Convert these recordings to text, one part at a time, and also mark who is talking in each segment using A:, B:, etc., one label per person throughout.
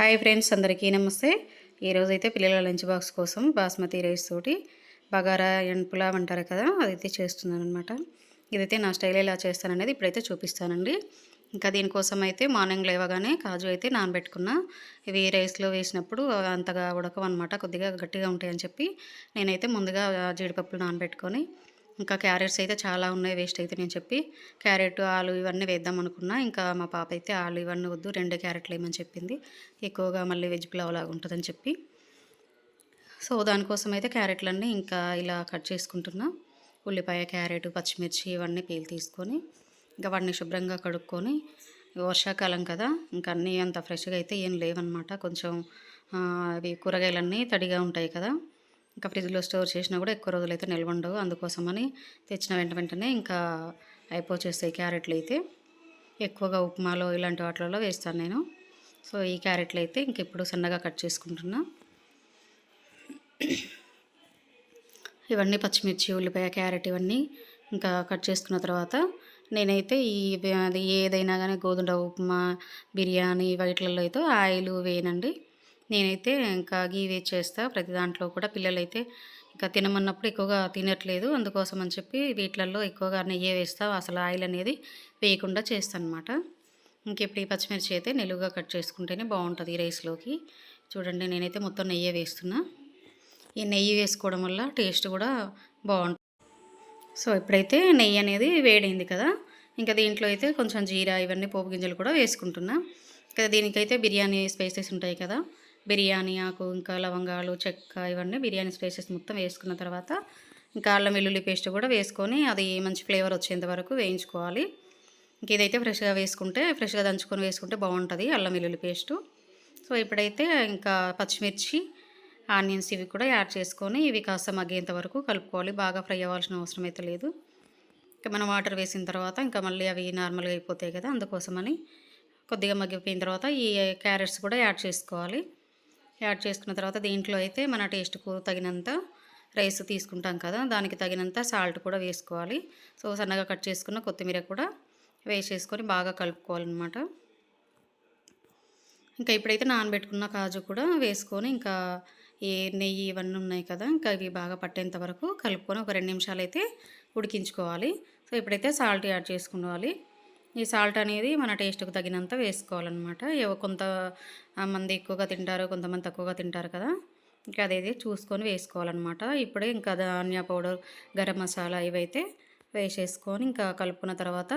A: Hi friends అందరికీ నమస్తే. ఈరోజైతే పిల్లల లంచ్ బాక్స్ కోసం బాస్మతి రైస్ తోటి బగారా అండ్ పులావ్ అంటారు కదా అదైతే చేస్తున్నాను అనమాట ఇదైతే నా స్టైల్ ఎలా చేస్తాననేది ఇప్పుడైతే చూపిస్తానండి. ఇంకా దీనికోసం అయితే మార్నింగ్ లేవగానే కాజు అయితే నానబెట్టుకున్నా. ఇవి రైస్లో వేసినప్పుడు అంతగా ఉడకవన్నమాట కొద్దిగా గట్టిగా ఉంటాయని చెప్పి నేనైతే ముందుగా జీడిపప్పులు నానబెట్టుకొని ఇంకా క్యారెట్స్ అయితే చాలా ఉన్నాయి వేస్ట్ అయితే నేను చెప్పి. క్యారెట్ ఆలు ఇవన్నీ వేద్దాం అనుకున్నా. ఇంకా మా పాప అయితే ఆలు ఇవన్నీ వద్దు రెండు క్యారెట్లు వేయమని చెప్పింది. ఎక్కువగా మళ్ళీ వెజ్ పులావ్ లాగా ఉంటుందని చెప్పి. సో దానికోసం అయితే క్యారెట్లన్నీ ఇంకా ఇలా కట్ చేసుకుంటున్నా. ఉల్లిపాయ క్యారెట్ పచ్చిమిర్చి ఇవన్నీ పీలు తీసుకొని ఇంకా వాటిని శుభ్రంగా కడుక్కొని వర్షాకాలం కదా ఇంకా అన్నీ అంత ఫ్రెష్గా అయితే ఏం లేవన్నమాట. కొంచెం అవి కూరగాయలన్నీ తడిగా ఉంటాయి కదా. ఇంకా ఫ్రిడ్జ్లో స్టోర్ చేసినా కూడా ఎక్కువ రోజులు అయితే నిల్వ ఉండవు. అందుకోసమని తెచ్చిన వెంట వెంటనే ఇంకా అయిపోచేస్తాయి క్యారెట్లు అయితే. ఎక్కువగా ఉప్మాలో ఇలాంటి వాటిలలో వేస్తాను నేను. సో ఈ క్యారెట్లు అయితే ఇంక ఇప్పుడు సన్నగా కట్ చేసుకుంటున్నా. ఇవన్నీ పచ్చిమిర్చి ఉల్లిపాయ క్యారెట్ ఇవన్నీ ఇంకా కట్ చేసుకున్న తర్వాత నేనైతే ఈ అది ఏదైనా కానీ గోధుమ ఉప్మా బిర్యానీ వాటిలలో అయితే ఆయిల్ వేయనండి. నేనైతే ఇంకా గీ వేసి చేస్తా. ప్రతి దాంట్లో కూడా పిల్లలైతే ఇంకా తినమన్నప్పుడు ఎక్కువగా తినట్లేదు. అందుకోసం అని చెప్పి వీటిలలో ఎక్కువగా నెయ్యి వేస్తా. అసలు ఆయిల్ అనేది వేయకుండా చేస్తాను అనమాట ఇంకెప్పుడు ఈ పచ్చిమిర్చి అయితే నిలువుగా కట్ చేసుకుంటేనే బాగుంటుంది ఈ రైస్లోకి. చూడండి నేనైతే మొత్తం నెయ్యి వేస్తున్నా. ఈ నెయ్యి వేసుకోవడం వల్ల టేస్ట్ కూడా బాగుంటుంది సో ఇప్పుడైతే నెయ్యి అనేది వేడైంది కదా. ఇంకా దీంట్లో అయితే కొంచెం జీరా ఇవన్నీ పోపు గింజలు కూడా వేసుకుంటున్నా. ఇంకా దీనికైతే బిర్యానీ స్పైసెస్ ఉంటాయి కదా. బిర్యానీ ఆకు ఇంకా లవంగాలు చెక్క ఇవన్నీ బిర్యానీ స్పైసెస్ మొత్తం వేసుకున్న తర్వాత ఇంకా అల్లం వెల్లుల్లి పేస్ట్ కూడా వేసుకొని అది మంచి ఫ్లేవర్ వచ్చేంత వరకు వేయించుకోవాలి. ఇంక ఇదైతే ఫ్రెష్గా వేసుకుంటే ఫ్రెష్గా దంచుకొని వేసుకుంటే బాగుంటుంది అల్లం వెల్లుల్లి పేస్టు. సో ఇప్పుడైతే ఇంకా పచ్చిమిర్చి ఆనియన్స్ ఇవి కూడా యాడ్ చేసుకొని ఇవి కాస్త మగ్గేంత వరకు కలుపుకోవాలి. బాగా ఫ్రై అవ్వాల్సిన అవసరం అయితే లేదు. ఇంకా మనం వాటర్ వేసిన తర్వాత ఇంకా మళ్ళీ అవి నార్మల్గా అయిపోతాయి కదా అందుకోసమని కొద్దిగా మగ్గిపోయిన తర్వాత ఈ క్యారెట్స్ కూడా యాడ్ చేసుకోవాలి. యాడ్ చేసుకున్న తర్వాత దీంట్లో అయితే మన టేస్ట్కు తగినంత రైస్ తీసుకుంటాం కదా దానికి తగినంత సాల్ట్ కూడా వేసుకోవాలి. సో సన్నగా కట్ చేసుకున్న కొత్తిమీర కూడా వేసేసుకొని బాగా కలుపుకోవాలన్నమాట. ఇంకా ఇప్పుడైతే నానబెట్టుకున్న కాజు కూడా వేసుకొని ఇంకా ఏ నెయ్యి ఇవన్నీ ఉన్నాయి కదా ఇంకా ఇవి బాగా పట్టేంత వరకు కలుపుకొని ఒక రెండు నిమిషాలు అయితే ఉడికించుకోవాలి. సో ఇప్పుడైతే సాల్ట్ యాడ్ చేసుకోవాలి ఈ సాల్ట్ అనేది మన టేస్ట్కి తగినంత వేసుకోవాలన్నమాట. కొంత మంది ఎక్కువగా తింటారు కొంతమంది తక్కువగా తింటారు కదా. ఇంకా అదేది చూసుకొని వేసుకోవాలన్నమాట. ఇప్పుడే ఇంకా ధనియా పౌడర్ గరం మసాలా ఇవైతే వేసేసుకొని ఇంకా కలుపుకున్న తర్వాత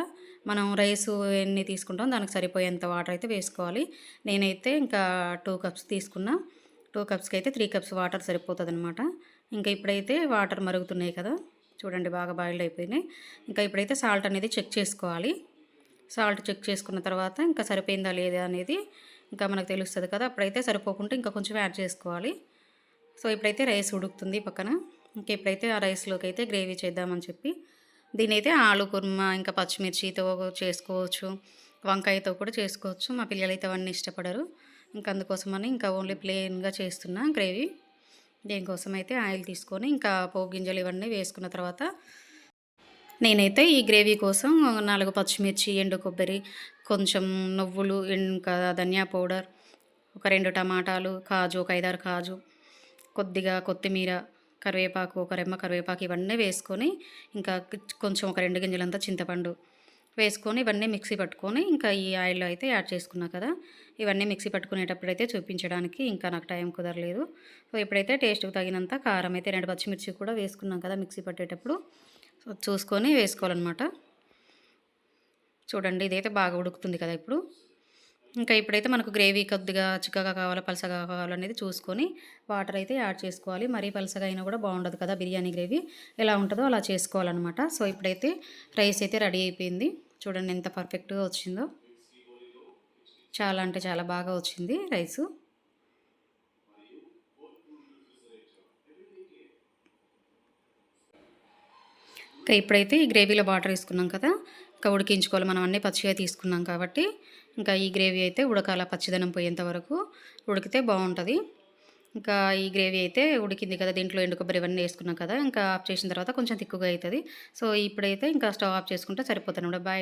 A: మనం రైస్ ఎన్ని తీసుకుంటాం దానికి సరిపోయేంత వాటర్ అయితే వేసుకోవాలి. నేనైతే ఇంకా టూ కప్స్ తీసుకున్నా టూ కప్స్కి అయితే త్రీ కప్స్ వాటర్ సరిపోతుంది అనమాట ఇంకా ఇప్పుడైతే వాటర్ మరుగుతున్నాయి కదా. చూడండి బాగా బాయిల్డ్ అయిపోయినాయి. ఇంకా ఇప్పుడైతే సాల్ట్ అనేది చెక్ చేసుకోవాలి. సాల్ట్ చెక్ చేసుకున్న తర్వాత ఇంకా సరిపోయిందా లేదా అనేది ఇంకా మనకు తెలుస్తుంది కదా. అప్పుడైతే సరిపోకుంటే ఇంకా కొంచెం యాడ్ చేసుకోవాలి. సో ఇప్పుడైతే రైస్ ఉడుకుతుంది పక్కన. ఇంకా ఇప్పుడైతే ఆ రైస్లోకి అయితే గ్రేవీ చేద్దామని చెప్పి. దీని అయితే ఆలు కుర్మా ఇంకా పచ్చిమిర్చితో చేసుకోవచ్చు. వంకాయతో కూడా చేసుకోవచ్చు. మా పిల్లలు అయితే అవన్నీ ఇష్టపడరు. ఇంకా అందుకోసమని ఇంకా ఓన్లీ ప్లెయిన్గా చేస్తున్నా గ్రేవీ. దీనికోసం అయితే ఆయిల్ తీసుకొని ఇంకా పోపు గింజలు ఇవన్నీ వేసుకున్న తర్వాత నేనైతే ఈ గ్రేవీ కోసం నాలుగు పచ్చిమిర్చి ఎండు కొబ్బరి కొంచెం నువ్వులు ఇంకా ధనియా పౌడర్ ఒక రెండు టమాటాలు కాజు ఒక ఐదారు కాజు కొద్దిగా కొత్తిమీర కరివేపాకు ఒక రెమ్మ కరివేపాకు ఇవన్నీ వేసుకొని ఇంకా కొంచెం ఒక రెండు గింజలంతా చింతపండు వేసుకొని ఇవన్నీ మిక్సీ పట్టుకొని ఇంకా ఈ ఆయిల్లో అయితే యాడ్ చేసుకున్నా కదా ఇవన్నీ మిక్సీ పట్టుకునేటప్పుడైతే చూపించడానికి ఇంకా నాకు టైం కుదరలేదు. సో ఇప్పుడైతే టేస్ట్కి తగినంత కారం అయితే రెండు పచ్చిమిర్చి కూడా వేసుకున్నాం కదా మిక్సీ పట్టేటప్పుడు చూసుకొని వేసుకోవాలన్నమాట. చూడండి ఇదైతే బాగా ఉడుకుతుంది కదా ఇప్పుడు. ఇంకా ఇప్పుడైతే మనకు గ్రేవీ కొద్దిగా చిక్కగా కావాలా పలసగా కావాలనేది చూసుకొని వాటర్ అయితే యాడ్ చేసుకోవాలి. మరీ పలసగా అయినా కూడా బాగుండదు కదా బిర్యానీ గ్రేవీ. ఎలా ఉంటుందో అలా చేసుకోవాలన్నమాట. సో ఇప్పుడైతే రైస్ అయితే రెడీ అయిపోయింది. చూడండి ఎంత పర్ఫెక్ట్గా వచ్చిందో. చాలా అంటే చాలా బాగా వచ్చింది రైసు. ఇంకా ఇప్పుడైతే ఈ గ్రేవీలో వాటర్ వేసుకున్నాం కదా ఇంకా ఉడికించుకోవాలి. మనం అన్నీ పచ్చిగా తీసుకున్నాం కాబట్టి ఇంకా ఈ గ్రేవీ అయితే ఉడకాల పచ్చిదనం పోయేంత వరకు ఉడికితే బాగుంటుంది. ఇంకా ఈ గ్రేవీ అయితే ఉడికింది కదా దీంట్లో ఎండు కొబ్బరి ఇవన్నీ వేసుకున్నాం కదా ఇంకా ఆఫ్ చేసిన తర్వాత కొంచెం తిక్కుగా అవుతుంది. సో ఇప్పుడైతే ఇంకా స్టవ్ ఆఫ్ చేసుకుంటే సరిపోతుంది. బాయ్.